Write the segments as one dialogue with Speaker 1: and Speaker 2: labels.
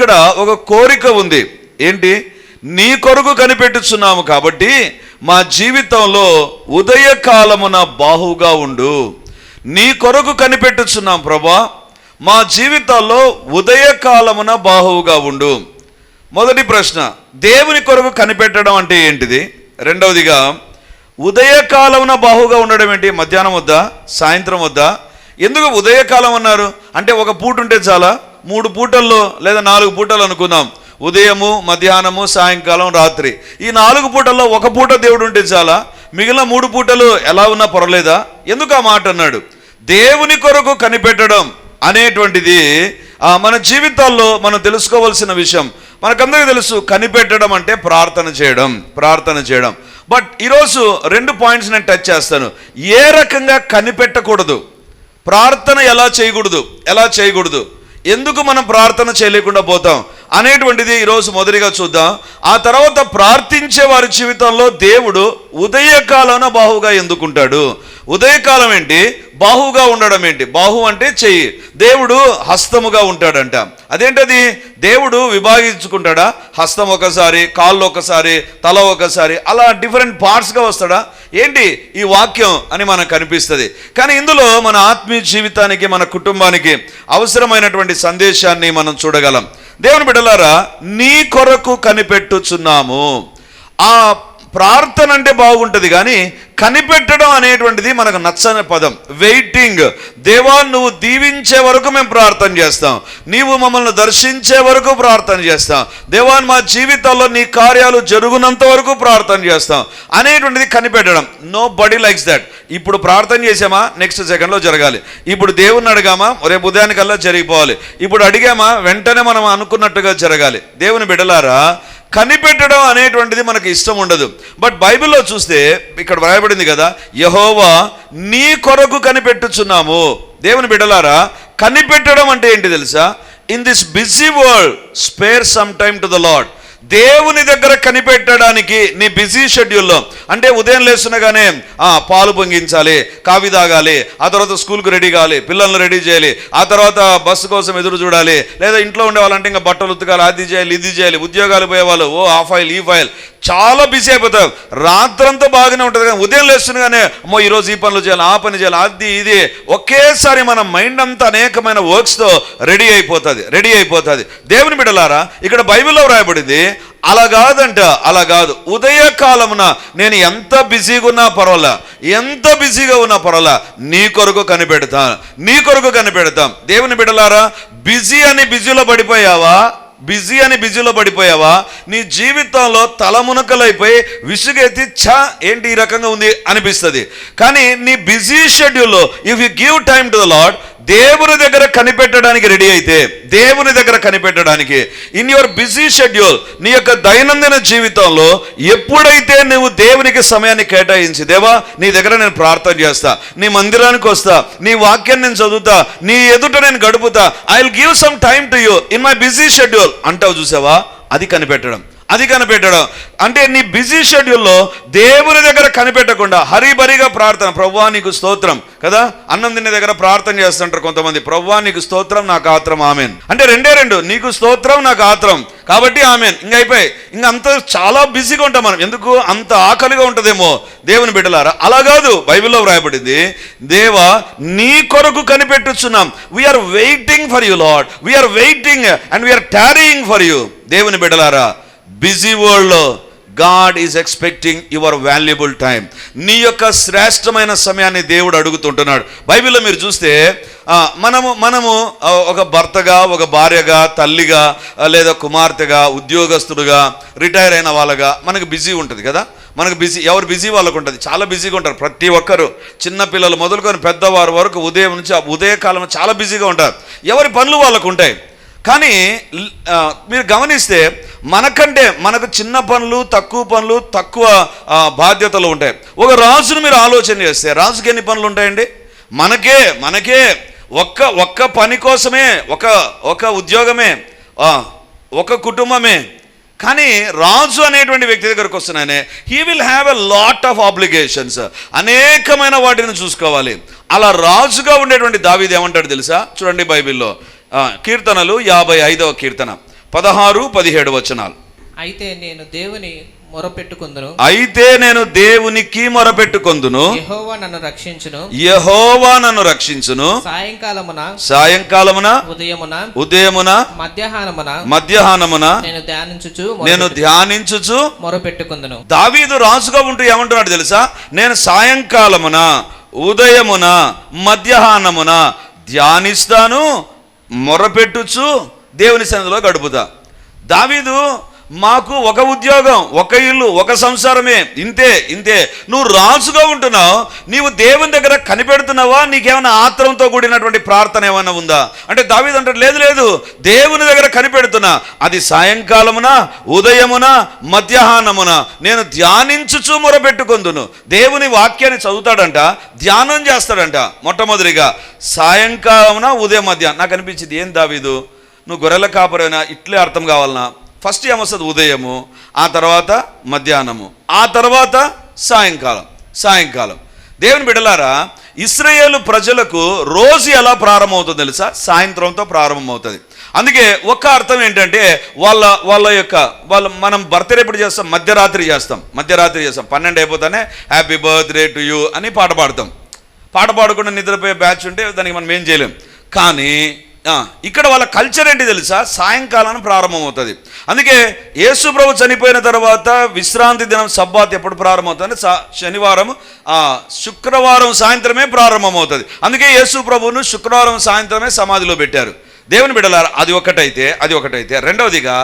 Speaker 1: ఇక్కడ ఒక కోరిక ఉంది. ఏంటి? నీ కొరకు కనిపెట్టుచున్నాము కాబట్టి మా జీవితంలో ఉదయకాలమున బాహుగా ఉండు. నీ కొరకు కనిపెట్టుచున్నాం ప్రభా. మా జీవితాల్లో ఉదయకాలమున బాహువుగా ఉండు. మొదటి ప్రశ్న దేవుని కొరకు కనిపెట్టడం అంటే ఏంటిది? రెండవదిగా ఉదయకాలమున బాహుగా ఉండడం ఏంటి? మధ్యాహ్నం వద్దా? సాయంత్రం వద్దా? ఎందుకు ఉదయకాలం అన్నారు? అంటే ఒక పూట ఉంటే చాలా. మూడు పూటల్లో లేదా నాలుగు పూటలు అనుకుందాం. ఉదయము మధ్యాహ్నము సాయంకాలం రాత్రి. ఈ నాలుగు పూటల్లో ఒక పూట దేవుడు ఉంటే చాలా. మిగిలిన మూడు పూటలు ఎలా ఉన్నా పర్వాలేదా? ఎందుకు ఆ మాట అన్నాడు? దేవుని కొరకు కనిపెట్టడం అనేటువంటిది మన జీవితాల్లో మనం తెలుసుకోవాల్సిన విషయం. మనకందరికీ తెలుసు కనిపెట్టడం అంటే ప్రార్థన చేయడం ప్రార్థన చేయడం. బట్ ఈరోజు రెండు పాయింట్స్ నేను టచ్ చేస్తాను. ఏ రకంగా కనిపెట్టకూడదు? ప్రార్థన ఎలా చేయకూడదు? ఎలా చేయకూడదు? ఎందుకు మనం ప్రార్థన చేయలేకుండా పోతాం? అనేటువంటిది ఈరోజు మొదటిగా చూద్దాం. ఆ తర్వాత ప్రార్థించే వారి జీవితంలో దేవుడు ఉదయకాలన బాహుగా ఎందుకుంటాడు? ఉదయకాలం ఏంటి? బాహుగా ఉండడం ఏంటి? బాహు అంటే చెయ్యి. దేవుడు హస్తముగా ఉంటాడంట. అదేంటది? దేవుడు విభాగించుకుంటాడా? హస్తం ఒకసారి కాళ్ళు ఒకసారి తల ఒకసారి అలా డిఫరెంట్ పార్ట్స్గా వస్తాడా? ఏంటి? ఈ వాక్యం అని మనకు కనిపిస్తుంది కానీ ఇందులో మన ఆత్మీయ జీవితానికి మన కుటుంబానికి అవసరమైనటువంటి సందేశాన్ని మనం చూడగలం. దేవుని బిడ్డలారా నీ కొరకు కనిపెట్టుచున్నాము. ఆ ప్రార్థన అంటే బాగుంటుంది కానీ కనిపెట్టడం అనేటువంటిది మనకు నచ్చని పదం. వెయిటింగ్. దేవా నువ్వు దీవించే వరకు మేము ప్రార్థన చేస్తాం. నీవు మమ్మల్ని దర్శించే వరకు ప్రార్థన చేస్తాం. దేవా మా జీవితాల్లో నీ కార్యాలు జరుగునంత వరకు ప్రార్థన చేస్తాం. అనేటువంటిది కనిపెట్టడం. నో బడీ లైక్స్ దాట్ ఇప్పుడు ప్రార్థన చేసామా నెక్స్ట్ సెకండ్లో జరగాలి. ఇప్పుడు దేవుణ్ణి అడిగామా? రేపు ఉదయానికల్లా జరిగిపోవాలి. ఇప్పుడు అడిగామా? వెంటనే మనం అనుకున్నట్టుగా జరగాలి. దేవుని బిడలారా కనిపెట్టడం అనేటువంటిది మనకి ఇష్టం ఉండదు. బట్ బైబిల్లో చూస్తే ఇక్కడ వ్రాయబడింది కదా యహోవా నీ కొరకు కనిపెట్టుచున్నాము. దేవుని బిడ్డలారా కనిపెట్టడం అంటే ఏంటి తెలుసా? In this busy world spare some time to the Lord దేవుని దగ్గర కనిపెట్టడానికి నీ బిజీ షెడ్యూల్లో అంటే ఉదయం లేస్తునగానే పాలు పొంగించాలి కావి తాగాలి ఆ తర్వాత స్కూల్కి రెడీ కావాలి పిల్లల్ని రెడీ చేయాలి ఆ తర్వాత బస్సు కోసం ఎదురు చూడాలి లేదా ఇంట్లో ఉండే వాళ్ళంటే ఇంకా బట్టలు ఉతకాలి అది చేయాలి ఇది చేయాలి ఉద్యోగాలు పోయేవాళ్ళు ఓ ఆ ఫైల్ ఈ ఫైల్ చాలా బిజీ అయిపోతారు. రాత్రంతా బాగానే ఉంటుంది కానీ ఉదయం లేస్తుండగానే అమ్మో ఈరోజు ఈ పనులు చేయాలి ఆ పని చేయాలి అది ఇది. ఒకేసారి మన మైండ్ అంతా అనేకమైన వర్క్స్తో రెడీ అయిపోతుంది రెడీ అయిపోతుంది. దేవుని బిడలారా ఇక్కడ బైబిల్లో వ్రాయబడింది అలా కాదంట అలా కాదు. ఉదయకాలమున నేను ఎంత బిజీగా ఉన్నా పర్వాలా. ఎంత బిజీగా ఉన్నా పర్వాలా. నీ కొరకు కనిపెడతాను నీ కొరకు కనిపెడతాం. దేవుని బిడలారా బిజీ అని బిజీలో పడిపోయావా? బిజీ అని బిజీలో పడిపోయావా? నీ జీవితంలో తలమునకలైపోయి విసుగెత్తి ఛా ఏంటి ఈ రకంగా ఉంది అనిపిస్తుంది. కానీ నీ బిజీ షెడ్యూల్లో if you give time to the Lord దేవుని దగ్గర కనిపెట్టడానికి రెడీ అయితే దేవుని దగ్గర కనిపెట్టడానికి ఇన్ యువర్ బిజీ షెడ్యూల్ నీ యొక్క దైనందిన జీవితంలో ఎప్పుడైతే నువ్వు దేవునికి సమయాన్ని కేటాయించి దేవా నీ దగ్గర నేను ప్రార్థన చేస్తా నీ మందిరానికి వస్తా నీ వాక్యాన్ని నేను చదువుతా నీ ఎదుట నేను గడుపుతా I will give some time to you in my busy schedule అంటావు చూసావా? అది కనిపెట్టడం. అది కనిపెట్టడం. అంటే నీ బిజీ షెడ్యూల్లో దేవుని దగ్గర కనిపెట్టకుండా హరిబరిగా ప్రార్థన. ప్రవ్వా నీకు స్తోత్రం. కదా? అన్నం తినే దగ్గర ప్రార్థన చేస్తుంటారు కొంతమంది. ప్రవ్వా నీకు స్తోత్రం నాకు ఆత్రం. ఆమెన్. అంటే రెండే రెండు. నీకు స్తోత్రం నాకు ఆత్రం. కాబట్టి ఆమెన్. ఇంక అయిపోయి. ఇంక అంత చాలా బిజీగా ఉంటాం మనం. ఎందుకు? అంత ఆకలిగా ఉంటుందేమో. దేవుని బిడ్డలారా అలా కాదు. బైబిల్లో వ్రాయబడింది దేవా నీ కొరకు కనిపెట్టుచున్నాం. We are waiting for you Lord we are waiting and we are tarrying for you దేవుని బిడ్డలారా బిజీ వరల్డ్లో God is expecting your valuable time నీ యొక్క శ్రేష్టమైన సమయాన్ని దేవుడు అడుగుతుంటున్నాడు. బైబిల్లో మీరు చూస్తే మనము మనము ఒక భర్తగా ఒక భార్యగా తల్లిగా లేదా కుమార్తెగా ఉద్యోగస్తుడుగా రిటైర్ అయిన వాళ్ళగా మనకు బిజీ ఉంటుంది కదా? మనకు బిజీ ఎవరు బిజీ వాళ్ళకు ఉంటుంది? చాలా బిజీగా ఉంటారు ప్రతి ఒక్కరు. చిన్నపిల్లలు మొదలుకొని పెద్దవారు వరకు ఉదయం నుంచి ఉదయకాలంలో ఉదయకాలం చాలా బిజీగా ఉంటారు. ఎవరి పనులు వాళ్ళకు ఉంటాయి? కానీ మీరు గమనిస్తే మనకంటే మనకు చిన్న పనులు తక్కువ పనులు తక్కువ బాధ్యతలు ఉంటాయి. ఒక రాజును మీరు ఆలోచన చేస్తే రాజుకి ఎన్ని పనులు ఉంటాయండి? మనకే మనకే ఒక్క ఒక్క పని కోసమే ఒక ఒక ఉద్యోగమే ఒక కుటుంబమే. కానీ రాజు అనేటువంటి వ్యక్తి దగ్గరకు వస్తున్నానే he will have a lot of obligations అనేకమైన వాటిని చూసుకోవాలి. అలా రాజుగా ఉండేటువంటి దావీది ఏమంటాడు తెలుసా? చూడండి బైబిల్లో. కీర్తనలు యాభై ఐదవ కీర్తన. పదహారు పదిహేడు వచనాలు.
Speaker 2: అయితే నేను దేవుని మొరపెట్టుకుందును.
Speaker 1: అయితే నేను దేవునికి మొరపెట్టుకొందును.
Speaker 2: యెహోవా నన్ను రక్షించును.
Speaker 1: యహోవా నన్ను రక్షించును.
Speaker 2: సాయంకాలమున
Speaker 1: సాయంకాలమున
Speaker 2: ఉదయమున
Speaker 1: ఉదయమున
Speaker 2: మధ్యాహ్నమున
Speaker 1: మధ్యాహ్నమున
Speaker 2: నేను ధ్యానించుచు
Speaker 1: నేను ధ్యానించుచు
Speaker 2: మొరపెట్టుకుందును.
Speaker 1: దావీదు రాజుగా ఉంటూ ఏమంటున్నాడు తెలుసా? నేను సాయంకాలమున ఉదయమున మధ్యాహ్నమున ధ్యానిస్తాను మొరపెట్టుచు దేవుని సన్నిధిలో గడుపుతా. దావీదు మాకు ఒక ఉద్యోగం ఒక ఇల్లు ఒక సంసారమే. ఇంతే ఇంతే. నువ్వు రాజుగా ఉంటున్నావు నీవు దేవుని దగ్గర కనిపెడుతున్నావా? నీకేమైనా ఆత్రంతో కూడినటువంటి ప్రార్థన ఏమైనా ఉందా? అంటే దావీదు అంటాడు లేదు లేదు. దేవుని దగ్గర కనిపెడుతున్నా. అది సాయంకాలమున ఉదయమున మధ్యాహ్నమున. నేను ధ్యానించుచు మొరపెట్టుకుందును. దేవుని వాక్యాన్ని చదువుతాడంట ధ్యానం చేస్తాడంట మొట్టమొదటిగా. సాయంకాలమున ఉదయం మధ్యాహ్నం. నాకు అనిపించింది ఏం దావీదు? నువ్వు గొర్రెల కాపరైనా? ఇట్లే అర్థం కావాలనా? ఫస్ట్ ఏమొస్తుంది ఉదయము ఆ తర్వాత మధ్యాహ్నము ఆ తర్వాత సాయంకాలం సాయంకాలం. దేవుని బిడలారా ఇస్రాయేలు ప్రజలకు రోజు ఎలా ప్రారంభమవుతుంది తెలుసా? సాయంత్రంతో ప్రారంభమవుతుంది. అందుకే ఒక్క అర్థం ఏంటంటే వాళ్ళ వాళ్ళ యొక్క వాళ్ళ మనం బర్త్డే ఎప్పుడు చేస్తాం? మధ్యరాత్రి చేస్తాం. మధ్యరాత్రి చేస్తాం. పన్నెండు అయిపోతానే హ్యాపీ బర్త్డే టు యూ అని పాట పాడతాం. పాట పాడకుండా నిద్రపోయే బ్యాచ్ ఉంటే దానికి మనం ఏం చేయలేం. కానీ ఇక్కడ వాళ్ళ కల్చర్ ఏంటి తెలుసా? సాయంకాలం ప్రారంభమవుతుంది. అందుకే యేసు ప్రభు చనిపోయిన తర్వాత విశ్రాంతి దినం సబ్బాత్ ఎప్పుడు ప్రారంభమవుతుంది? శనివారం శుక్రవారం సాయంత్రమే ప్రారంభమవుతుంది. అందుకే యేసు ప్రభువును శుక్రవారం సాయంత్రమే సమాధిలో పెట్టారు. దేవుని బిడలారా అది ఒకటైతే అది ఒకటైతే. రెండవదిగా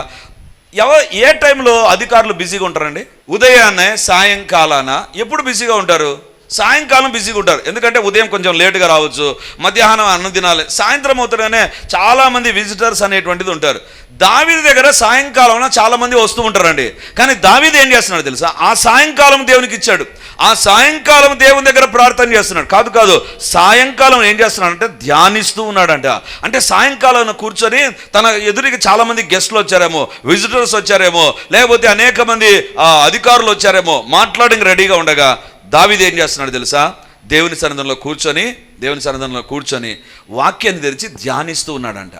Speaker 1: ఎవ ఏ టైంలో అధికారులు బిజీగా ఉంటారండి? ఉదయాన్నే సాయంకాలాన ఎప్పుడు బిజీగా ఉంటారు? సాయంకాలం బిజీగా ఉంటారు. ఎందుకంటే ఉదయం కొంచెం లేటుగా రావచ్చు మధ్యాహ్నం అన్నం తినాలి. సాయంత్రం అవుతారనే చాలామంది విజిటర్స్ అనేటువంటిది ఉంటారు. దావీది దగ్గర సాయంకాలంలో చాలామంది వస్తూ ఉంటారండి. కానీ దావీది ఏం చేస్తున్నాడు తెలుసా? ఆ సాయంకాలం దేవునికి ఇచ్చాడు. ఆ సాయంకాలం దేవుని దగ్గర ప్రార్థన చేస్తున్నాడు. కాదు కాదు సాయంకాలం ఏం చేస్తున్నాడంటే ధ్యానిస్తూ ఉన్నాడంట. అంటే సాయంకాలం కూర్చొని తన ఎదురికి చాలామంది గెస్ట్లు వచ్చారేమో విజిటర్స్ వచ్చారేమో లేకపోతే అనేక మంది అధికారులు వచ్చారేమో మాట్లాడడానికి రెడీగా ఉండగా దావిది ఏం చేస్తున్నాడు తెలుసా? దేవుని సన్నిధంలో కూర్చొని దేవుని సన్నిధంలో కూర్చొని వాక్యాన్ని తెరిచి ధ్యానిస్తూ ఉన్నాడంట.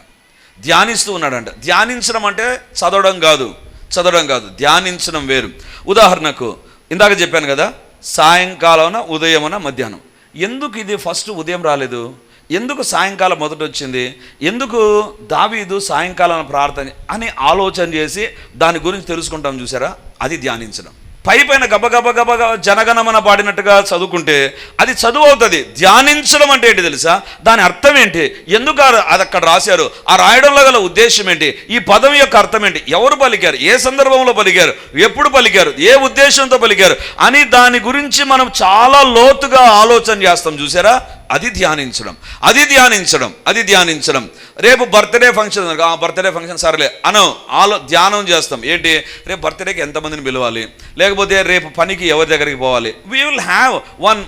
Speaker 1: ధ్యానిస్తూ ఉన్నాడంట. ధ్యానించడం అంటే చదవడం కాదు. చదవడం కాదు. ధ్యానించడం వేరు. ఉదాహరణకు ఇందాక చెప్పాను కదా సాయంకాలమున ఉదయమున మధ్యాహ్నం. ఎందుకు ఇది ఫస్ట్ ఉదయం రాలేదు? ఎందుకు సాయంకాలం మొదట వచ్చింది? ఎందుకు దావీదు సాయంకాలం ప్రార్థన అని ఆలోచన చేసి దాని గురించి తెలుసుకుంటాం చూసారా? అది ధ్యానించడం. పై పైన గబగబ గబ జనగణమన పాడినట్టుగా చదువుకుంటే అది చదువు అవుతుంది ధ్యానించడం అంటే ఏంటి తెలుసా? దాని అర్థం ఏంటి? ఎందుకు అది అక్కడ రాశారు? ఆ రాయడంలో గల ఉద్దేశం ఏంటి? ఈ పదం యొక్క అర్థం ఏంటి? ఎవరు పలికారు? ఏ సందర్భంలో పలికారు? ఎప్పుడు పలికారు? ఏ ఉద్దేశంతో పలికారు? అని దాని గురించి మనం చాలా లోతుగా ఆలోచన చేస్తాం. చూసారా అది ధ్యానించడం అది ధ్యానించడం అది ధ్యానించడం. రేపు బర్త్డే ఫంక్షన్ ఆ బర్త్డే ఫంక్షన్ సరేలే అను ఆలో ధ్యానం చేస్తాం. ఏంటి? రేపు బర్త్డేకి ఎంతమందిని పిలవాలి? లేకపోతే రేపు పనికి ఎవరి దగ్గరికి పోవాలి? వీ విల్ హ్యావ్ వన్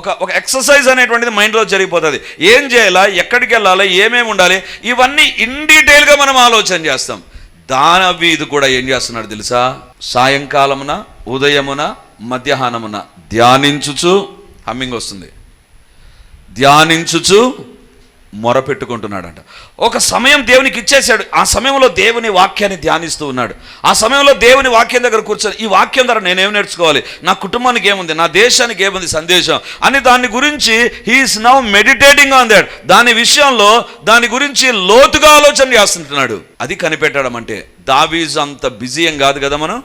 Speaker 1: ఒక ఒక ఎక్సర్సైజ్ అనేటువంటిది మైండ్లో జరిగిపోతుంది. ఏం చేయాలా? ఎక్కడికి వెళ్ళాలి? ఏమేమి ఉండాలి? ఇవన్నీ ఇన్ డీటెయిల్గా మనం ఆలోచన చేస్తాం. దానవీధి కూడా ఏం చేస్తున్నాడు తెలుసా? సాయంకాలమున ఉదయమున మధ్యాహ్నమున ధ్యానించుచు హమ్మింగ్ వస్తుంది. ధ్యానించుచు మొరపెట్టుకుంటున్నాడంట. ఒక సమయం దేవునికి ఇచ్చేశాడు. ఆ సమయంలో దేవుని వాక్యాన్ని ధ్యానిస్తూ ఉన్నాడు. ఆ సమయంలో దేవుని వాక్యం దగ్గర కూర్చొని ఈ వాక్యం ద్వారా నేనేం నేర్చుకోవాలి? నా కుటుంబానికి ఏముంది? నా దేశానికి ఏముంది సందేశం? అని దాని గురించి he is now meditating on that దాని విషయంలో దాని గురించి లోతుగా ఆలోచన చేస్తుంటున్నాడు. అది కనిపెట్టడం అంటే దావీజ్ అంత బిజీ ఏం కాదు కదా మనం?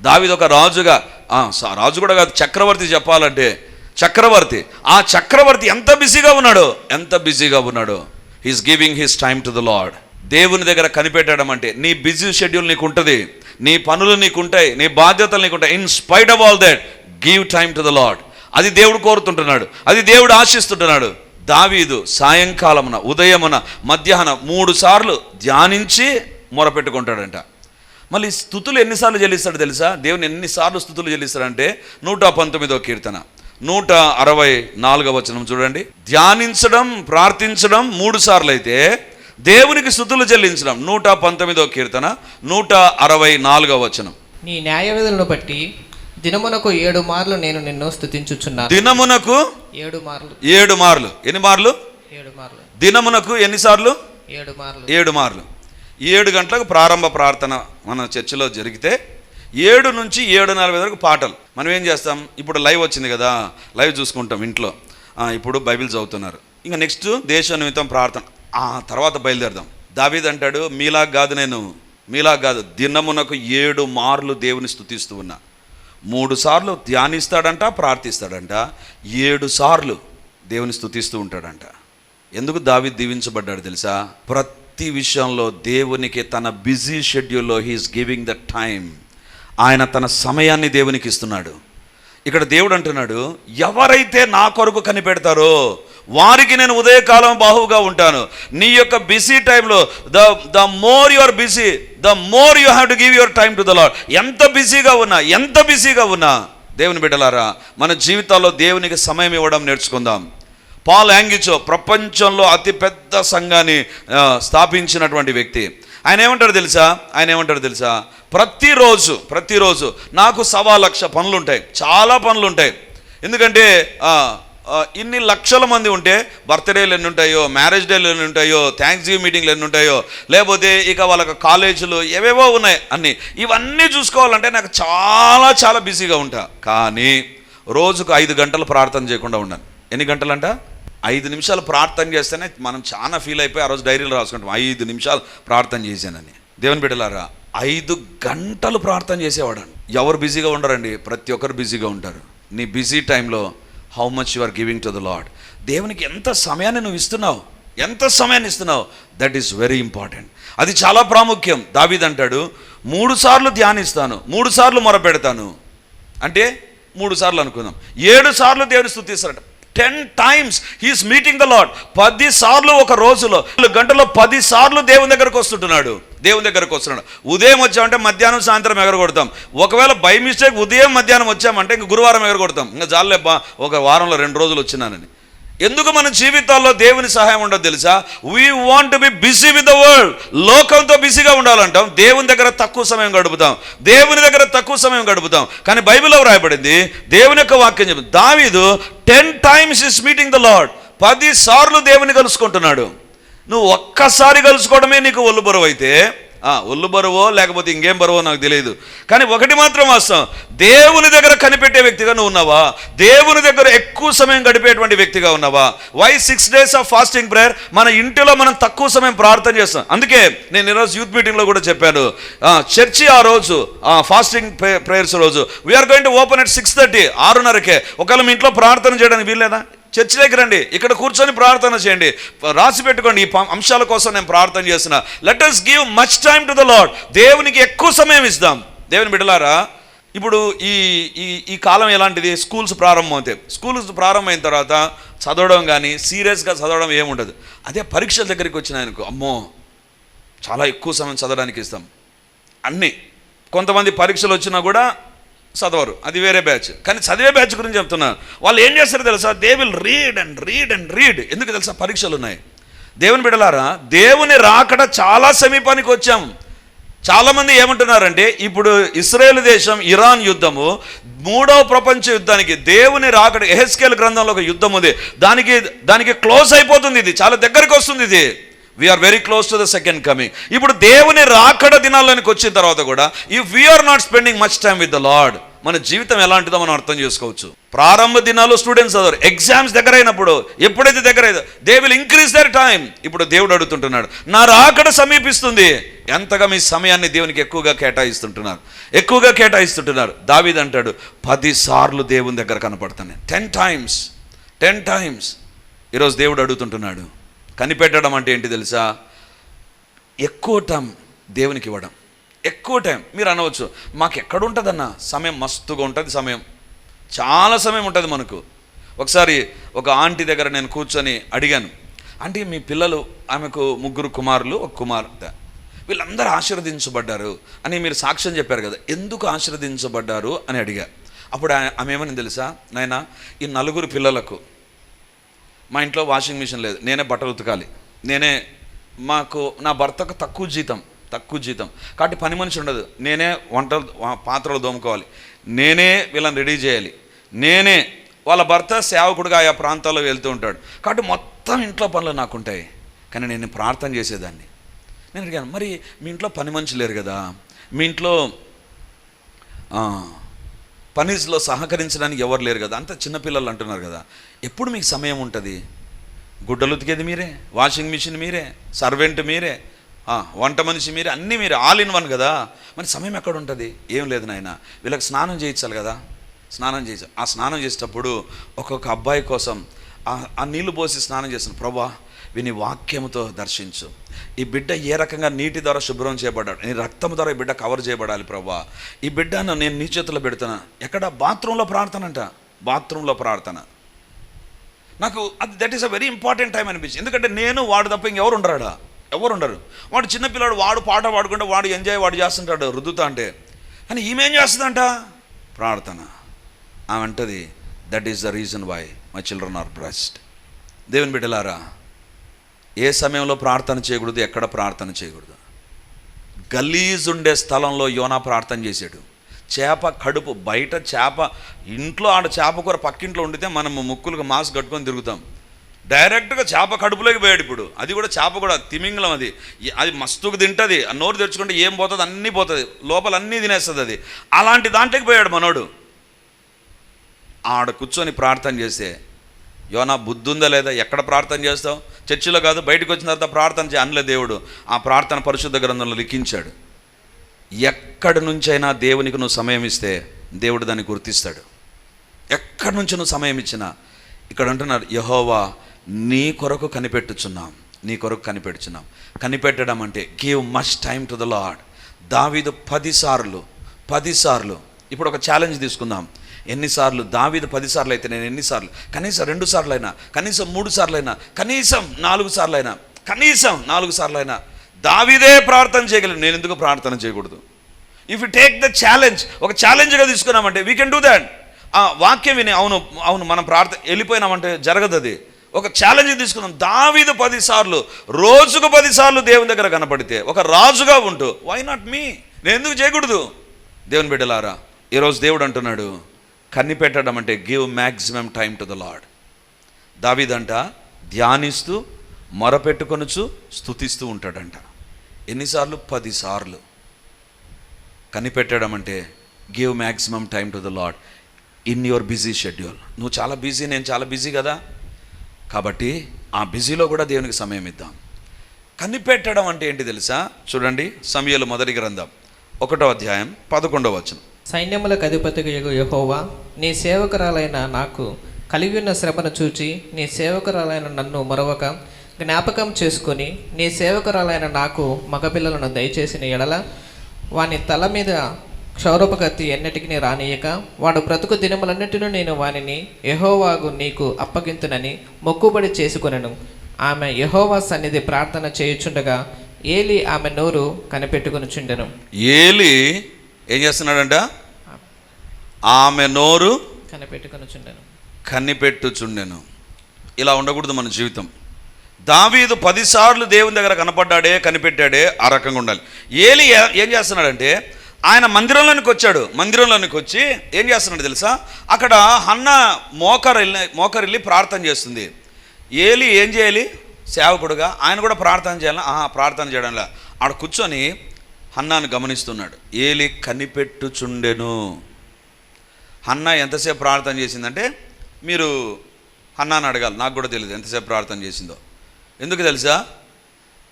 Speaker 1: దావీద్ ఒక రాజుగా స- రాజు కూడా కాదు చక్రవర్తి చెప్పాలంటే చక్రవర్తి. ఆ చక్రవర్తి ఎంత బిజీగా ఉన్నాడో? ఎంత బిజీగా ఉన్నాడో? He's giving his time to the Lord దేవుని దగ్గర కనిపెట్టడం అంటే నీ బిజీ షెడ్యూల్ నీకు ఉంటుంది. నీ పనులు నీకు ఉంటాయి. నీ బాధ్యతలు నీకు ఉంటాయి. In spite of all that give time to the Lord అది దేవుడు కోరుతుంటున్నాడు. అది దేవుడు ఆశిస్తుంటున్నాడు. దావీదు సాయంకాలమున ఉదయమున మధ్యాహ్నం మూడు సార్లు ధ్యానించి మొరపెట్టుకుంటాడంట. మళ్ళీ స్థుతులు ఎన్నిసార్లు చెల్లిస్తాడు తెలుసా? దేవుని ఎన్నిసార్లు స్థుతులు చెల్లిస్తాడంటే నూట పంతొమ్మిదో కీర్తన. నూట అరవై నాలుగవ వచనం చూడండి. ధ్యానించడం ప్రార్థించడం మూడు సార్లు అయితే దేవునికి స్థుతులు చెల్లించడం. నూట పంతొమ్మిదో కీర్తన నూట అరవై నాలుగవ వచనం.
Speaker 2: నీ న్యాయ విధులను బట్టి దినమునకు ఏడు మార్లు నేను నిన్ను స్తుతించుచున్నాను
Speaker 1: దినమునకు
Speaker 2: ఏడు మార్లు.
Speaker 1: ఏడు మార్లు. ఎన్ని మార్లు?
Speaker 2: ఏడు మార్లు.
Speaker 1: దినమునకు ఎన్నిసార్లు
Speaker 2: ఏడు మార్లు.
Speaker 1: ఏడు మార్లు. ఏడు గంటలకు ప్రారంభ ప్రార్థన మన చర్చిలో జరిగితే ఏడు నుంచి ఏడు నలభై వరకు పాటలు. మనం ఏం చేస్తాం? ఇప్పుడు లైవ్ వచ్చింది కదా లైవ్ చూసుకుంటాం ఇంట్లో. ఇప్పుడు బైబిల్ చదువుతున్నారు. ఇంకా నెక్స్ట్ దేశ నిమిత్తం ప్రార్థన. ఆ తర్వాత బయలుదేరదాం. దావీద్ అంటాడు మీలా కాదు నేను మీలా కాదు. దినమునకు ఏడు మార్లు దేవుని స్థుతిస్తూ ఉన్నా. మూడు సార్లు ధ్యానిస్తాడంట ప్రార్థిస్తాడంట. ఏడు సార్లు దేవుని స్థుతిస్తూ ఉంటాడంట. ఎందుకు దావి దీవించబడ్డాడు తెలుసా? ప్రతి విషయంలో దేవునికి తన బిజీ షెడ్యూల్లో హీఈస్ గివింగ్ ద టైం ఆయన తన సమయాన్ని దేవునికి ఇస్తున్నాడు. ఇక్కడ దేవుడు అంటున్నాడు ఎవరైతే నా కొరకు కనిపెడతారో వారికి నేను ఉదయకాలం బాహువుగా ఉంటాను. నీ యొక్క బిజీ టైంలో the the more your busy the more you have to give your time to the Lord ఎంత బిజీగా ఉన్నా ఎంత బిజీగా ఉన్నా దేవుని బిడ్డలారా మన జీవితాల్లో దేవునికి సమయం ఇవ్వడం నేర్చుకుందాం. పాల్ యాంగిచో ప్రపంచంలో అతిపెద్ద సంఘాన్ని స్థాపించినటువంటి వ్యక్తి. ఆయన ఏమంటాడు తెలుసా? ఆయన ఏమంటాడు తెలుసా? ప్రతిరోజు ప్రతిరోజు నాకు సవా లక్ష పనులు ఉంటాయి చాలా పనులు ఉంటాయి ఎందుకంటే ఇన్ని లక్షల మంది ఉంటే బర్త్డేలు ఎన్ని ఉంటాయో మ్యారేజ్ డేలు ఎన్ని ఉంటాయో థ్యాంక్స్ గివ్ మీటింగ్లు ఎన్ని ఉంటాయో లేకపోతే ఇక వాళ్ళకి కాలేజీలు ఏవేవో ఉన్నాయి అన్నీ. ఇవన్నీ చూసుకోవాలంటే నాకు చాలా చాలా బిజీగా ఉంటా. కానీ రోజుకు ఐదు గంటలు ప్రార్థన చేయకుండా ఉన్నాను ఎన్ని గంటలంట? ఐదు నిమిషాలు ప్రార్థన చేస్తేనే మనం చాలా ఫీల్ అయిపోయి ఆ రోజు డైరీలో రాసుకుంటాం ఐదు నిమిషాలు ప్రార్థన చేశానని. దేవుని బిడ్డలారా ఐదు గంటలు ప్రార్థన చేసేవాడండి ఎవరు బిజీగా ఉండరండి? ప్రతి ఒక్కరు బిజీగా ఉంటారు. నీ బిజీ టైంలో how much you are giving to the Lord దేవునికి ఎంత సమయాన్ని నువ్వు ఇస్తున్నావు? ఎంత సమయాన్ని ఇస్తున్నావు? దట్ ఈస్ వెరీ ఇంపార్టెంట్ అది చాలా ప్రాముఖ్యం. దావీద్ అంటాడు మూడు సార్లు ధ్యానిస్తాను మూడు సార్లు మొరపెడతాను. అంటే మూడు సార్లు అనుకుందాం. ఏడు సార్లు దేవుని స్థుతిస్తారట ten times he's meeting the Lord పది సార్లు ఒక రోజులో గంటలో పది సార్లు దేవుని దగ్గరకు వస్తుంటున్నాడు. దేవుని దగ్గరకు వస్తున్నాడు. ఉదయం వచ్చామంటే మధ్యాహ్నం సాయంత్రం ఎగరగొడతాం. ఒకవేళ బై మిస్టేక్ ఉదయం మధ్యాహ్నం వచ్చామంటే ఇంక గురువారం ఎగరగొడతాం. ఇంకా జాలే బా ఒక వారంలో రెండు రోజులు వచ్చినానని. ఎందుకు మన జీవితాల్లో దేవుని సహాయం ఉండదు తెలుసా? We want be busy with the world లోకంతో బిజీగా ఉండాలంటాం. దేవుని దగ్గర తక్కువ సమయం గడుపుతాం. దేవుని దగ్గర తక్కువ సమయం గడుపుతాం. కానీ బైబిల్లో వ్రాయబడింది దేవుని యొక్క వాక్యం చెప్పి దావీదు ten times is meeting the Lord పది సార్లు దేవుని కలుసుకుంటున్నాడు. నువ్వు ఒక్కసారి కలుసుకోవడమే నీకు ఒళ్ళు బరువు అయితే ఒళ్ళు బరువో లేకపోతే ఇంకేం బరువో నాకు తెలియదు కానీ ఒకటి మాత్రం వాస్తవం. దేవుని దగ్గర కనిపెట్టే వ్యక్తిగా నువ్వు ఉన్నావా? దేవుని దగ్గర ఎక్కువ సమయం గడిపేటువంటి వ్యక్తిగా ఉన్నావా? Why six days of fasting prayer మన ఇంటిలో మనం తక్కువ సమయం ప్రార్థన చేస్తాం. అందుకే నేను ఈరోజు యూత్ మీటింగ్లో కూడా చెప్పాను. చర్చి ఆ రోజు ఫాస్టింగ్ ప్రేయర్స్ రోజు we are going to open at six thirty ఆరున్నరకే. ఒకవేళ మీ ఇంట్లో ప్రార్థన చేయడానికి వీల్లేదా? చర్చి రండి. ఇక్కడ కూర్చొని ప్రార్థన చేయండి. రాసి పెట్టుకోండి. ఈ అంశాల కోసం నేను ప్రార్థన చేస్తున్నా. Let us give much time to the Lord దేవునికి ఎక్కువ సమయం ఇస్తాం. దేవుని బిడ్డలారా ఇప్పుడు ఈ ఈ ఈ కాలం ఎలాంటిది? స్కూల్స్ ప్రారంభం అవుతాయి స్కూల్స్ ప్రారంభమైన తర్వాత చదవడం కానీ సీరియస్గా చదవడం ఏముండదు. అదే పరీక్షల దగ్గరికి వచ్చిన ఆయనకు అమ్మో చాలా ఎక్కువ సమయం చదవడానికి ఇస్తాం. అన్నీ. కొంతమంది పరీక్షలు వచ్చినా కూడా చదవరు. అది వేరే బ్యాచ్. కానీ చదివే బ్యాచ్ గురించి చెప్తున్నా. వాళ్ళు ఏం చేస్తారు తెలుసా? They will read and read and read ఎందుకు తెలుసా? పరీక్షలు ఉన్నాయి. దేవుని బిడలారా దేవుని రాకడ చాలా సమీపానికి వచ్చాం. చాలామంది ఏమంటున్నారంటే ఇప్పుడు ఇస్రాయేల్ దేశం ఇరాన్ యుద్ధము మూడవ ప్రపంచ యుద్ధానికి దేవుని రాకడ ఎహెస్కేల్ గ్రంథంలో ఒక యుద్ధం ఉంది. దానికి దానికి క్లోజ్ అయిపోతుంది ఇది. చాలా దగ్గరికి వస్తుంది ఇది. We are very close to the second coming ఇప్పుడు దేవుని రాకడ దినాల్లోనికి వచ్చిన తర్వాత కూడా if we are not spending much time with the Lord మన జీవితం ఎలాంటిదో మనం అర్థం చేసుకోవచ్చు. ప్రారంభ దినాల్లో స్టూడెంట్స్ చదవరు. ఎగ్జామ్స్ దగ్గర అయినప్పుడు ఎప్పుడైతే దగ్గర అయిందో they will increase their time ఇప్పుడు దేవుడు అడుగుతుంటున్నాడు నా రాకడ సమీపిస్తుంది. ఎంతగా మీ సమయాన్ని దేవునికి ఎక్కువగా కేటాయిస్తుంటున్నారు? ఎక్కువగా కేటాయిస్తుంటున్నారు? దావిద్ అంటాడు పది సార్లు దేవుని దగ్గర కనపడతాను టెన్ టైమ్స్ టెన్ టైమ్స్ ఈరోజు దేవుడు అడుగుతుంటున్నాడు కనిపెట్టడం అంటే ఏంటి తెలుసా? ఎక్కువ టైం దేవునికి ఇవ్వడం. ఎక్కువ టైం. మీరు అనవచ్చు మాకు ఎక్కడుంటుందన్న సమయం మస్తుగా ఉంటుంది సమయం. చాలా సమయం ఉంటుంది మనకు. ఒకసారి ఒక ఆంటీ దగ్గర నేను కూర్చొని అడిగాను అంటే మీ పిల్లలు ఆమెకు ముగ్గురు కుమారులు ఒక కుమార్తె వీళ్ళందరూ ఆశీర్వదించబడ్డారు అని మీరు సాక్ష్యం చెప్పారు కదా. ఎందుకు ఆశీర్వదించబడ్డారు? అని అడిగా. అప్పుడు ఆమె ఏమని తెలుసా? నాయన ఈ నలుగురు పిల్లలకు మా ఇంట్లో వాషింగ్ మిషన్ లేదు. నేనే బట్టలు ఉతకాలి. నేనే మాకు నా భర్తకు తక్కువ జీతం తక్కువ జీతం. కాబట్టి పని మనిషి ఉండదు. నేనే వంటలు పాత్రలు దోముకోవాలి. నేనే వీళ్ళని రెడీ చేయాలి. నేనే వాళ్ళ భర్త సేవకుడుగా ఆయా ప్రాంతాల్లో వెళ్తూ ఉంటాడు. కాబట్టి మొత్తం ఇంట్లో పనులు నాకుంటాయి. కానీ నేను ప్రార్థన చేసేదాన్ని. నేను అడిగాను మరి మీ ఇంట్లో పని మనిషి లేరు కదా? మీ ఇంట్లో పనిలో సహకరించడానికి ఎవరు లేరు కదా. అంత చిన్నపిల్లలు అంటున్నారు కదా. ఎప్పుడు మీకు సమయం ఉంటుంది? గుడ్డలు ఉతికేది మీరే? వాషింగ్ మిషన్ మీరే? సర్వెంట్ మీరే? వంట మనిషి మీరే? అన్నీ మీరే. ఆల్ ఇన్ వన్ కదా. మరి సమయం ఎక్కడ ఉంటుంది? ఏం లేదు నాయన. వీళ్ళకి స్నానం చేయించాలి కదా. స్నానం చేయించాలి ఆ స్నానం చేసేటప్పుడు ఒక్కొక్క అబ్బాయి కోసం ఆ- నీళ్ళు పోసి స్నానం చేసిన ప్రభా విని వాక్యముతో దర్శించు. ఈ బిడ్డ ఏ రకంగా నీటి ద్వారా శుభ్రం చేయబడ్డాడు? నీ రక్తం ద్వారా ఈ బిడ్డ కవర్ చేయబడాలి ప్రభా. ఈ బిడ్డను నేను నీ చేతిలో పెడుతున్నా. ఎక్కడ? బాత్రూంలో ప్రార్థన అంట బాత్రూంలో ప్రార్థన. నాకు అది that is a very important time అనిపించింది. ఎందుకంటే నేను వాడు తప్ప ఇంకెవరు ఉండరాడా? ఎవరు ఉండరు. వాడు చిన్నపిల్లాడు వాడు పాట పాడుకుంటే వాడు ఎంజాయ్ వాడు చేస్తుంటాడు రుద్దుతా అంటే. కానీ ఈమె ఏం చేస్తుందంట? ప్రార్థన. ఆమె అంటది that is the reason why my children are blessed దేవుని బిడ్డలారా ఏ సమయంలో ప్రార్థన చేయకూడదు ఎక్కడ ప్రార్థన చేయకూడదు. గలీజ్ ఉండే స్థలంలో యోనా ప్రార్థన చేశాడు. చేప కడుపు బయట చేప ఇంట్లో ఆడ చేప కూర పక్కింట్లో ఉండితే మనం ముక్కులకు మాస్క్ కట్టుకొని తిరుగుతాం. డైరెక్ట్గా చేప కడుపులోకి పోయాడు ఇప్పుడు. అది కూడా చేప కూడా తిమింగలం అది. అది మస్తుకు తింటుంది. ఆ నోరు తెరుచుకుంటే ఏం పోతుంది? అన్నీ పోతుంది. లోపల అన్నీ తినేస్తుంది అది. అలాంటి దాంట్లోకి పోయాడు మనోడు. ఆడ కూర్చొని ప్రార్థన చేస్తే యోనా బుద్ధి ఉందా లేదా? ఎక్కడ ప్రార్థన చేస్తావు? చర్చిలో కాదు బయటకు వచ్చిన తర్వాత ప్రార్థన చే అనలే దేవుడు. ఆ ప్రార్థన పరిశుద్ధ గ్రంథంలో లిఖించాడు. ఎక్కడి నుంచైనా దేవునికి నువ్వు సమయం ఇస్తే దేవుడు దాన్ని గుర్తిస్తాడు. ఎక్కడి నుంచి నువ్వు సమయం ఇచ్చినా ఇక్కడ అంటున్నారు యహోవా నీ కొరకు కనిపెట్టుచున్నాం. నీ కొరకు కనిపెట్టుచున్నాం కనిపెట్టడం అంటే give much time to the Lord దావీదు పదిసార్లు పదిసార్లు. ఇప్పుడు ఒక ఛాలెంజ్ తీసుకుందాం. ఎన్నిసార్లు? దావీదు పదిసార్లు అయితే నేను ఎన్నిసార్లు? కనీసం రెండు సార్లు అయినా కనీసం మూడు సార్లు అయినా కనీసం నాలుగు సార్లు అయినా కనీసం నాలుగు సార్లు అయినా దావీదే ప్రార్థన చేయగలను నేను ఎందుకు ప్రార్థన చేయకూడదు? If you take the challenge ఒక ఛాలెంజ్గా తీసుకున్నామంటే వీ కెన్ డూ దాట్ ఆ వాక్యం విని అవును అవును మనం ప్రార్థన వెళ్ళిపోయినామంటే జరగదు అది. ఒక ఛాలెంజ్ తీసుకున్నాం. దావీదు పదిసార్లు రోజుకు పదిసార్లు దేవుని దగ్గర కనపడితే ఒక రాజుగా ఉంటూ వై నాట్ మీ నేను ఎందుకు చేయకూడదు? దేవుని బిడ్డలారా ఈరోజు దేవుడు అంటున్నాడు కన్ని పెట్టడం అంటే give maximum time to the Lord దావిదంట ధ్యానిస్తూ మొరపెట్టుకొనుచు స్థుతిస్తూ ఉంటాడంట. ఎన్నిసార్లు? పదిసార్లు. కనిపెట్టడం అంటే give maximum time to the Lord in your busy schedule. నువ్వు చాలా బిజీ నేను చాలా బిజీ కదా. కాబట్టి ఆ బిజీలో కూడా దేవునికి సమయం ఇద్దాం. కనిపెట్టడం అంటే ఏంటి తెలుసా? చూడండి సమయంలో మొదటి గ్రంథం. ఒకటో అధ్యాయం పదకొండవ వచనం.
Speaker 2: సైన్యములకు అధిపతికి యహోవా నీ సేవకురాలైన నాకు కలిగి ఉన్న శ్రమను చూచి నీ సేవకురాలైన నన్ను మరొక జ్ఞాపకం చేసుకుని నీ సేవకురాలైన నాకు మగపిల్లలను దయచేసిన ఎడల వాని తల మీద క్షౌరపగతి ఎన్నిటికీ రానీయక రానియక వాడు బ్రతుకు దినములన్నిటినూ నేను వానిని యహోవాగు నీకు అప్పగింతునని మొక్కుబడి చేసుకునను. ఆమె యహోవా సన్నిధి ప్రార్థన చేయుచుండగా ఏలి ఆమె నోరు కనిపెట్టుకుని చుండెను
Speaker 1: ఏలి ఏం చేస్తున్నాడంట? ఆమె నోరు
Speaker 2: కనిపెట్టుకొనుచుండెను.
Speaker 1: కన్నిపెట్టుచుండెను ఇలా ఉండకూడదు మన జీవితం. దావీదు పదిసార్లు దేవుని దగ్గర కనపడ్డాడే కనిపెట్టాడే ఆ రకంగా ఉండాలి. ఏలి ఏ- చేస్తున్నాడంటే ఆయన మందిరంలోనికి వచ్చాడు. మందిరంలోనికి వచ్చి ఏం చేస్తున్నాడు తెలుసా? అక్కడ హన్న మోకర్ వెళ్ళి మోకర్ వెళ్ళి ప్రార్థన చేస్తుంది. ఏలి ఏం చేయాలి? సేవకుడుగా ఆయన కూడా ప్రార్థన చేయాలి? ఆహా ప్రార్థన చేయడంలా. ఆడ కూర్చొని హన్నాను గమనిస్తున్నాడు. ఏలి కనిపెట్టుచుండెను. హన్న ఎంతసేపు ప్రార్థన చేసిందంటే మీరు హన్నాను అడగాలి నాకు కూడా తెలియదు ఎంతసేపు ప్రార్థన చేసిందో. ఎందుకు తెలుసా?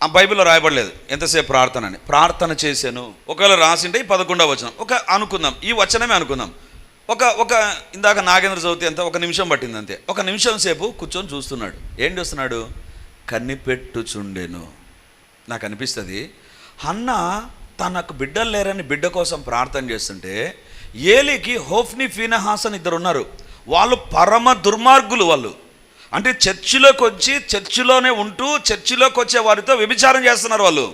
Speaker 1: ఆ బైబిల్లో రాయబడలేదు ఎంతసేపు ప్రార్థన అని. ప్రార్థన చేశాను. ఒకవేళ రాసింటే ఈ పదకొండవ వచనం. ఒక అనుకుందాం ఈ వచనమే అనుకుందాం. ఒక ఒక ఇందాక నాగేంద్ర చవితి అంత ఒక నిమిషం పట్టింది అంతే. ఒక నిమిషం సేపు కూర్చొని చూస్తున్నాడు. ఏం చూస్తున్నాడు? కనిపెట్టుచుండెను. నాకు అనిపిస్తుంది అన్న తనకు బిడ్డలు లేరని బిడ్డ కోసం ప్రార్థన చేస్తుంటే ఏలికి హోఫ్ని ఫీనహాస్ అని ఇద్దరు ఉన్నారు. వాళ్ళు పరమ దుర్మార్గులు వాళ్ళు. అంటే చర్చిలోకి వచ్చి చర్చిలోనే ఉంటూ చర్చిలోకి వచ్చే వారితో వ్యభిచారం చేస్తున్నారు వాళ్ళు.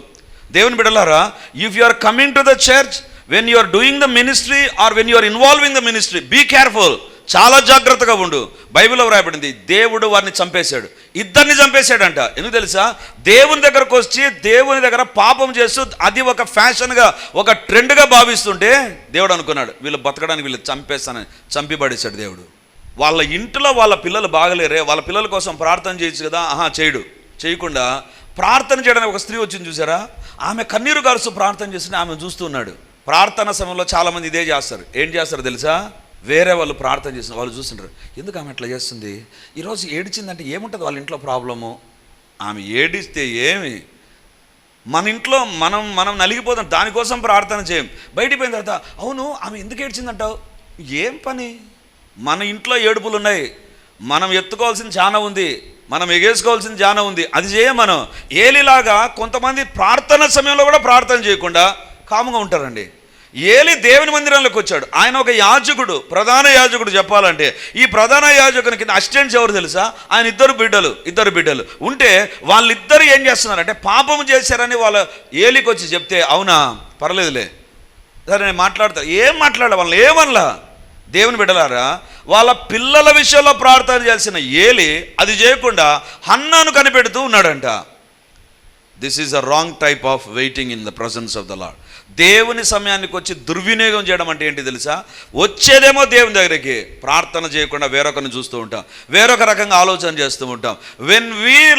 Speaker 1: దేవుని బిడ్డలారా if you are coming to the church when you are doing the ministry or when you are involving the ministry be careful చాలా జాగ్రత్తగా ఉండు. బైబిల్లో వ్రాయబడింది దేవుడు వారిని చంపేశాడు. ఇద్దరిని చంపేశాడంట. ఎందుకు తెలుసా? దేవుని దగ్గరకు వచ్చి దేవుని దగ్గర పాపం చేస్తూ అది ఒక ఫ్యాషన్గా ఒక ట్రెండ్గా భావిస్తుంటే దేవుడు అనుకున్నాడు వీళ్ళు బతకడానికి వీళ్ళు చంపేస్తానని చంపిబడేశాడు దేవుడు. వాళ్ళ ఇంట్లో వాళ్ళ పిల్లలు బాగలేరే వాళ్ళ పిల్లల కోసం ప్రార్థన చేయొచ్చు కదా? ఆహా చేయడు. చేయకుండా ప్రార్థన చేయడానికి ఒక స్త్రీ వచ్చింది చూసారా? ఆమె కన్నీరు గారుస్తూ ప్రార్థన చేసి ఆమె చూస్తున్నాడు ప్రార్థన సమయంలో చాలామంది ఇదే చేస్తారు. ఏం చేస్తారు తెలుసా? వేరే వాళ్ళు ప్రార్థన చేసిన వాళ్ళు చూస్తుంటారు. ఎందుకు ఆమె అట్లా చేస్తుంది? ఈరోజు ఏడిచిందంటే ఏముంటుంది వాళ్ళ ఇంట్లో ప్రాబ్లము? ఆమె ఏడిస్తే ఏమి? మన ఇంట్లో మనం మనం నలిగిపోతాం దానికోసం ప్రార్థన చేయం. బయటికి పోయిన తర్వాత అవును ఆమె ఎందుకు ఏడ్చిందంటావు? ఏం పని? మన ఇంట్లో ఏడుపులు ఉన్నాయి మనం ఎత్తుకోవాల్సింది చాలా ఉంది. మనం ఎగేసుకోవాల్సింది చాలా ఉంది. అది చేయం మనం. ఏలిలాగా కొంతమంది ప్రార్థన సమయంలో కూడా ప్రార్థన చేయకుండా కాముగా ఉంటారండి. ఏలి దేవుని మందిరంలోకి వచ్చాడు. ఆయన ఒక యాజకుడు ప్రధాన యాజకుడు చెప్పాలంటే. ఈ ప్రధాన యాజకుని కింద అసిస్టెంట్స్ ఎవరు తెలుసా? ఆయన ఇద్దరు బిడ్డలు ఇద్దరు బిడ్డలు. ఉంటే వాళ్ళిద్దరు ఏం చేస్తున్నారంటే పాపం చేశారని వాళ్ళ ఏలికి వచ్చి చెప్తే అవునా? పర్లేదులే. సరే నేను మాట్లాడతా. ఏం మాట్లాడాలి వాళ్ళని ఏమనలా? దేవుని బిడ్డలారా వాళ్ళ పిల్లల విషయంలో ప్రార్థన చేసిన ఏలి అది చేయకుండా హన్నాను కనిపెడుతూ ఉన్నాడంట. This is a wrong type of waiting in the presence of the Lord దేవుని సమయానికి వచ్చి దుర్వినియోగం చేయడం అంటే ఏంటి తెలుసా? వచ్చేదేమో దేవుని దగ్గరికి. ప్రార్థన చేయకుండా వేరొకరిని చూస్తూ ఉంటాం. వేరొక రకంగా ఆలోచన చేస్తూ ఉంటాం. When we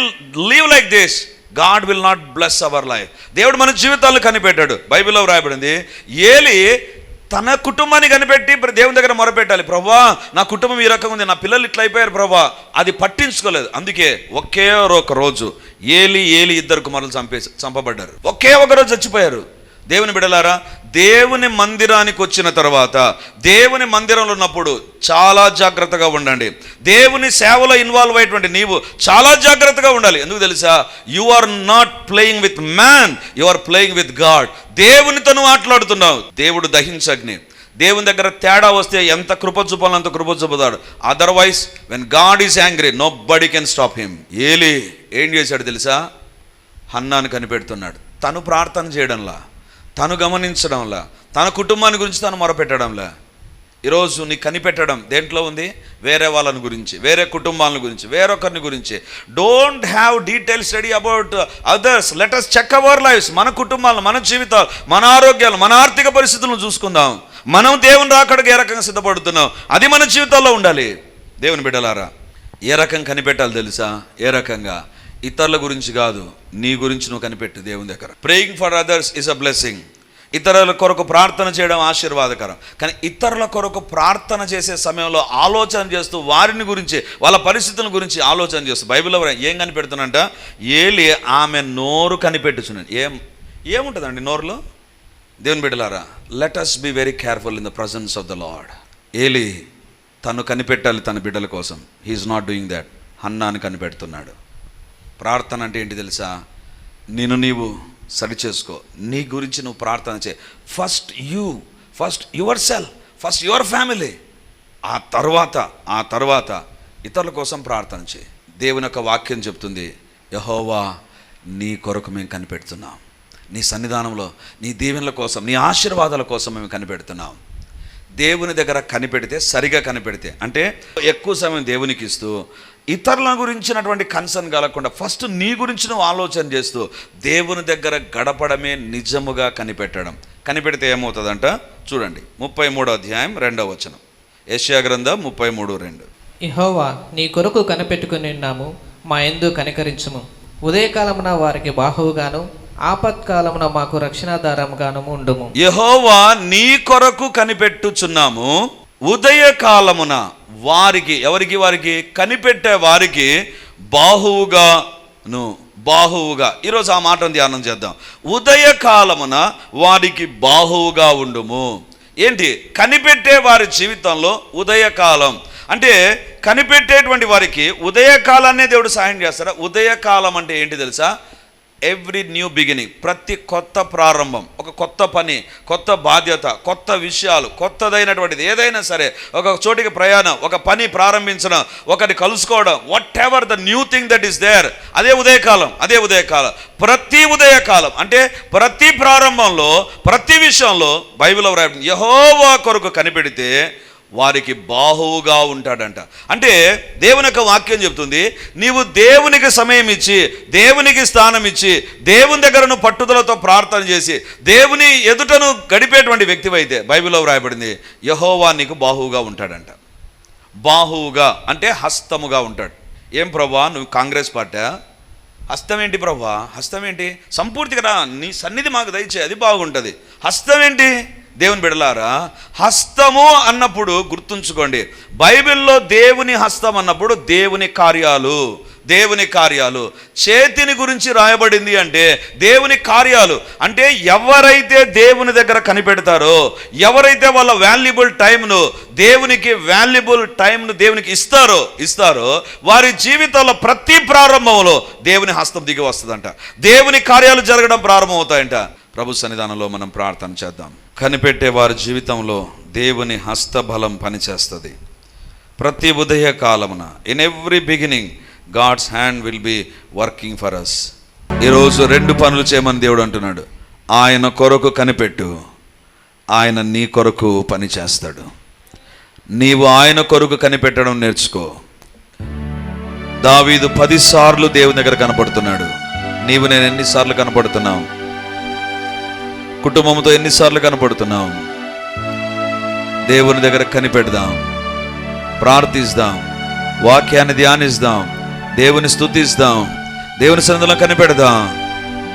Speaker 1: live like this God will not bless our life దేవుడు మన జీవితాలను కనిపెట్టాడు. బైబిల్లో వ్రాయబడింది ఏలి తన కుటుంబాన్ని కనిపెట్టి దేవుని దగ్గర మొరపెట్టాలి. ప్రభా నా కుటుంబం ఈ రకంగా ఉంది నా పిల్లలు ఇట్లా అయిపోయారు ప్రభా. అది పట్టించుకోలేదు. అందుకే ఒకే ఒక రోజు ఏలి ఏలి ఇద్దరు కుమారులు చంపేసి చంపబడ్డారు. ఒకే ఒక రోజు చచ్చిపోయారు. దేవుని బిడలారా దేవుని మందిరానికి వచ్చిన తర్వాత దేవుని మందిరంలో ఉన్నప్పుడు చాలా జాగ్రత్తగా ఉండండి. దేవుని సేవలో ఇన్వాల్వ్ అయ్యేటువంటి నీవు చాలా జాగ్రత్తగా ఉండాలి. ఎందుకు తెలుసా? You are not playing with man you are playing with God దేవునితో నువ్వు మాట్లాడుతున్నావు దేవుడు దహించగ్ని. దేవుని దగ్గర తేడా వస్తే ఎంత కృప చూపాలో అంత కృప చూపుతాడు. Otherwise when God is angry nobody can stop him ఏలి ఏం చేశాడు తెలుసా? హన్నాను కనిపెడుతున్నాడు. తను ప్రార్థన చేయడంలా. తను గమనించడంలా తన కుటుంబాన్ని గురించి తను మొరపెట్టడంలా. ఈరోజు నీ కనిపెట్టడం దేంట్లో ఉంది? వేరే వాళ్ళని గురించి వేరే కుటుంబాలను గురించి వేరొకరిని గురించి. Don't have detail study about others let us check our lifes మన కుటుంబాలను మన జీవితాలు మన ఆరోగ్యాలు మన ఆర్థిక పరిస్థితులను చూసుకుందాం. మనం దేవుని రాకడికి ఏ రకంగా సిద్ధపడుతున్నాం? అది మన జీవితాల్లో ఉండాలి. దేవుని బిడ్డలారా ఏ రకం కనిపెట్టాలి తెలుసా? ఏ రకంగా? ఇతరుల గురించి కాదు నీ గురించి నువ్వు కనిపెట్టు దేవుని దగ్గర. Praying for others is a blessing ఇతరుల కొరకు ప్రార్థన చేయడం ఆశీర్వాదకరం. కానీ ఇతరుల కొరకు ప్రార్థన చేసే సమయంలో ఆలోచన చేస్తూ వారిని గురించి వాళ్ళ పరిస్థితుల గురించి ఆలోచన చేస్తూ. బైబిల్లో ఏం కనిపెడుతున్నంట ఏలి ఆమె నోరు కనిపెట్టుచున్నాను ఏం ఏముంటుందండి నోరులో? దేవుని బిడ్డలారా let us be very careful in the presence of the lord ఏలి తను కనిపెట్టాలి తన బిడ్డల కోసం. He is not doing that హన్నాను కనిపెడుతున్నాడు. ప్రార్థన అంటే ఏంటి తెలుసా? నేను నీవు సరి చేసుకో నీ గురించి నువ్వు ప్రార్థన చే first you first your self first your family. ఆ తర్వాత ఆ తర్వాత ఇతరుల కోసం ప్రార్థన చేయి. దేవుని యొక్క వాక్యం చెప్తుంది యహోవా నీ కొరకు మేము కనిపెడుతున్నాం. నీ సన్నిధానంలో నీ దీవెనల కోసం నీ ఆశీర్వాదాల కోసం మేము కనిపెడుతున్నాం. దేవుని దగ్గర కనిపెడితే సరిగా కనిపెడితే అంటే ఎక్కువ సమయం దేవునికి ఇస్తూ ఇతరుల గురించినటువంటి కన్సర్న్ కలగకుండా ఫస్ట్ నీ గురించి నువ్వు ఆలోచన చేస్తూ దేవుని దగ్గర గడపడమే నిజముగా కనిపెట్టడం. కనిపెడితే ఏమవుతుందంట? చూడండి ముప్పై మూడో అధ్యాయం రెండవ వచనం. ఏషియా గ్రంథం ముప్పై మూడు రెండు.
Speaker 2: ఇహోవా నీ కొరకు కనిపెట్టుకుని ఉన్నాము మా ఎందు కనికరించుము. ఉదయకాలమున వారికి బాహువుగాను ఆపత్కాలమున మాకు రక్షణాధారముగాను ఉండుము.
Speaker 1: యహోవా నీ కొరకు కనిపెట్టుచున్నాము ఉదయకాలమున వారికి ఎవరికి వారికి? కనిపెట్టే వారికి బాహువుగాను బాహువుగా. ఈరోజు ఆ మాటను ధ్యానం చేద్దాం. ఉదయకాలమున వారికి బాహువుగా ఉండుము. ఏంటి? కనిపెట్టే వారి జీవితంలో ఉదయకాలం. అంటే కనిపెట్టేటువంటి వారికి ఉదయకాలాన్నే దేవుడు సాయం చేస్తారా ఉదయకాలం అంటే ఏంటి తెలుసా? ఎవ్రీ న్యూ బిగినింగ్ ప్రతి కొత్త ప్రారంభం ఒక కొత్త పని కొత్త బాధ్యత కొత్త విషయాలు కొత్తదైనటువంటిది ఏదైనా సరే ఒక చోటికి ప్రయాణం ఒక పని ప్రారంభించడం ఒకటి కలుసుకోవడం whatever the new thing that is there అదే ఉదయకాలం అదే ఉదయకాలం ప్రతి ఉదయకాలం అంటే ప్రతి ప్రారంభంలో ప్రతి విషయంలో బైబిల్ యహోవా కొరకు కనిపెడితే వారికి బాహువుగా ఉంటాడంట. అంటే దేవుని యొక్క వాక్యం చెప్తుంది నీవు దేవునికి సమయం ఇచ్చి దేవునికి స్థానం ఇచ్చి దేవుని దగ్గరను పట్టుదలతో ప్రార్థన చేసి దేవుని ఎదుటను గడిపేటువంటి వ్యక్తివైతే బైబిల్లో వ్రాయబడింది యహోవా నీకు బాహువుగా ఉంటాడంట. బాహువుగా అంటే హస్తముగా ఉంటాడు. ఏం ప్రభా నువ్వు కాంగ్రెస్ పార్టీ హస్తం ఏంటి ప్రభా? హస్తం ఏంటి? సంపూర్తిగా రా నీ సన్నిధి మాకు దయచే అది బాగుంటుంది. హస్తం ఏంటి? దేవుని బిడలారా హస్తము అన్నప్పుడు గుర్తుంచుకోండి. బైబిల్లో దేవుని హస్తం అన్నప్పుడు దేవుని కార్యాలు దేవుని కార్యాలు. చేతిని గురించి రాయబడింది అంటే దేవుని కార్యాలు. అంటే ఎవరైతే దేవుని దగ్గర కనిపెడతారో ఎవరైతే వాళ్ళ వాల్యుబుల్ టైంను దేవునికి వాల్యుబుల్ టైంను దేవునికి ఇస్తారో ఇస్తారో వారి జీవితంలో ప్రతి ప్రారంభంలో దేవుని హస్తం దిగి వస్తుందంట. దేవుని కార్యాలు జరగడం ప్రారంభమవుతాయంట. ప్రభు సన్నిధానంలో మనం ప్రార్థన చేద్దాం. కనిపెట్టే వారి జీవితంలో దేవుని హస్తబలం పనిచేస్తుంది. ప్రతి ఉదయ కాలమున in every beginning God's hand will be working for us ఈరోజు రెండు పనులు చేయమని దేవుడు అంటున్నాడు. ఆయన కొరకు కనిపెట్టు. ఆయన నీ కొరకు పనిచేస్తాడు నీవు ఆయన కొరకు కనిపెట్టడం నేర్చుకో. దావీదు పదిసార్లు దేవుని దగ్గర కనపడుతున్నాడు. నీవు నేను ఎన్నిసార్లు కనపడుతున్నావు? కుటుంబంతో ఎన్నిసార్లు కనపడుతున్నాం. దేవుని దగ్గర కనిపెడదాం. ప్రార్థిస్తాం. వాక్యాన్ని ధ్యానిస్తాం. దేవుని స్థుతిస్తాం దేవుని సన్నిధిలో కనిపెడదాం.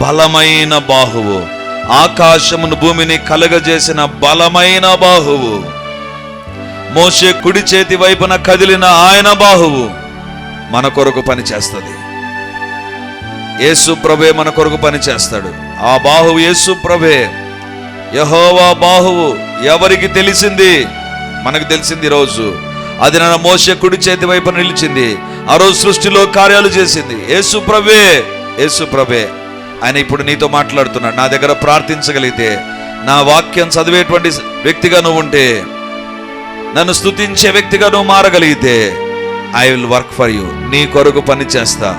Speaker 1: బలమైన బాహువు. ఆకాశమును భూమిని కలగజేసిన బలమైన బాహువు. మోసే కుడి చేతి వైపున కదిలిన ఆయన బాహువు మన కొరకు పని చేస్తుంది యేసు ప్రభే మన కొరకు పని చేస్తాడు ఆ బాహువు యేసు ప్రభే. యహోవా బాహువు ఎవరికి తెలిసింది? మనకు తెలిసింది ఈ రోజు. అది నా మోస కుడి చేతి వైపు నిలిచింది. ఆ రోజు సృష్టిలో కార్యాలు చేసింది. యేసు ప్రభే యేసు ప్రభే. ఆయన ఇప్పుడు నీతో మాట్లాడుతున్నాడు. నా దగ్గర ప్రార్థించగలిగితే నా వాక్యం చదివేటువంటి వ్యక్తిగా నువ్వు ఉంటే నన్ను స్తుతించే వ్యక్తిగా నువ్వు మారగలిగితే I will work for you నీ కొరకు పని చేస్తా.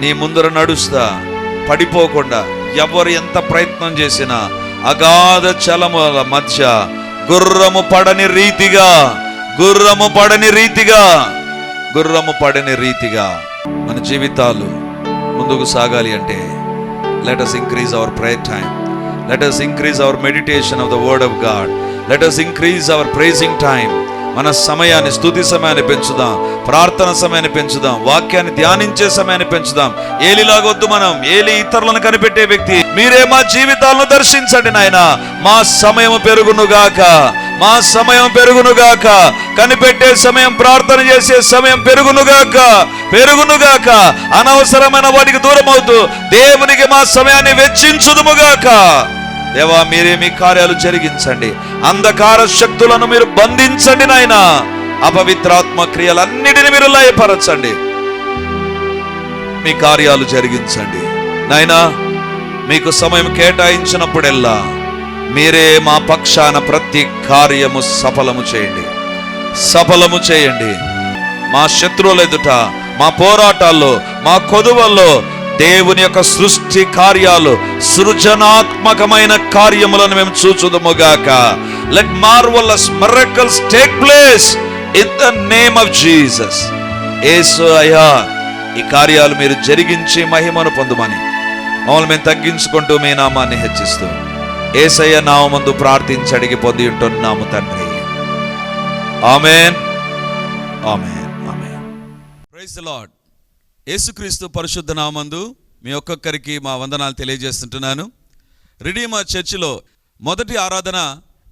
Speaker 1: నీ ముందర నడుస్తా. పడిపోకుండా. ఎవరు ఎంత ప్రయత్నం చేసినా అగాధ చలముల మధ్య గుర్రము పడని రీతిగా గుర్రము పడని రీతిగా గుర్రము పడని రీతిగా మన జీవితాలు ముందుకు సాగాలి అంటే let us increase our prayer time let us increase our meditation of the word of God let us increase our praising time మన సమయాన్ని స్తుతి సమయాన్ని పెంచుదాం ప్రార్థన సమయాన్ని పెంచుదాం వాక్యాన్ని ధ్యానించే సమయాన్ని పెంచుదాం. ఏలిలాగొద్దు మనం ఏలి ఇతరులను కనిపెట్టే వ్యక్తి. మీరే మా జీవితాలను దర్శించండి నాయన. మా సమయం పెరుగునుగాక మా సమయం పెరుగునుగాక కనిపెట్టే సమయం ప్రార్థన చేసే సమయం పెరుగునుగాక పెరుగునుగాక అనవసరమైన వాటికి దూరం అవుతూ దేవునికి మా సమయాన్ని వెచ్చించుదుముగాక దేవా మీరే మీ కార్యాలు జరిగించండి. అంధకార శక్తులను మీరు బంధించండి నాయన. అపవిత్రాత్మ క్రియలన్నిటిని మీరు లయపరచండి. మీ కార్యాలు జరిగించండి. నాయనా మీకు సమయం కేటాయించినప్పుడెల్లా మీరే మా పక్షాన ప్రతి కార్యము సఫలము చేయండి. సఫలము చేయండి. మా శత్రువుల ఎదుట మా పోరాటాల్లో మా కొదువల్లో దేవుని యొక్క సృష్టి కార్యాలు సృజనాత్మకమైన కార్యములను మేము చూచుదముగాక let marvellous miracles take place in the name of Jesus Yesu అయ్యా ఈ కార్యాలు మీరు జరిగించి మహిమను పొందమని. మమ్మల్ని మేము తగ్గించుకుంటూ మీ నామాన్ని హెచ్చిస్తూ. ఏసయ్య నామందు ప్రార్థించి అడిగి పొంది ఉంటున్నాము తండ్రి. Amen. Amen. Amen. Praise Lord Yesukristu పరిశుద్ధ నామందు మీ ఒక్కొక్కరికి మా వందనాలు తెలియజేస్తుంటున్నాను. రిడీమర్ చర్చిలో మొదటి ఆరాధన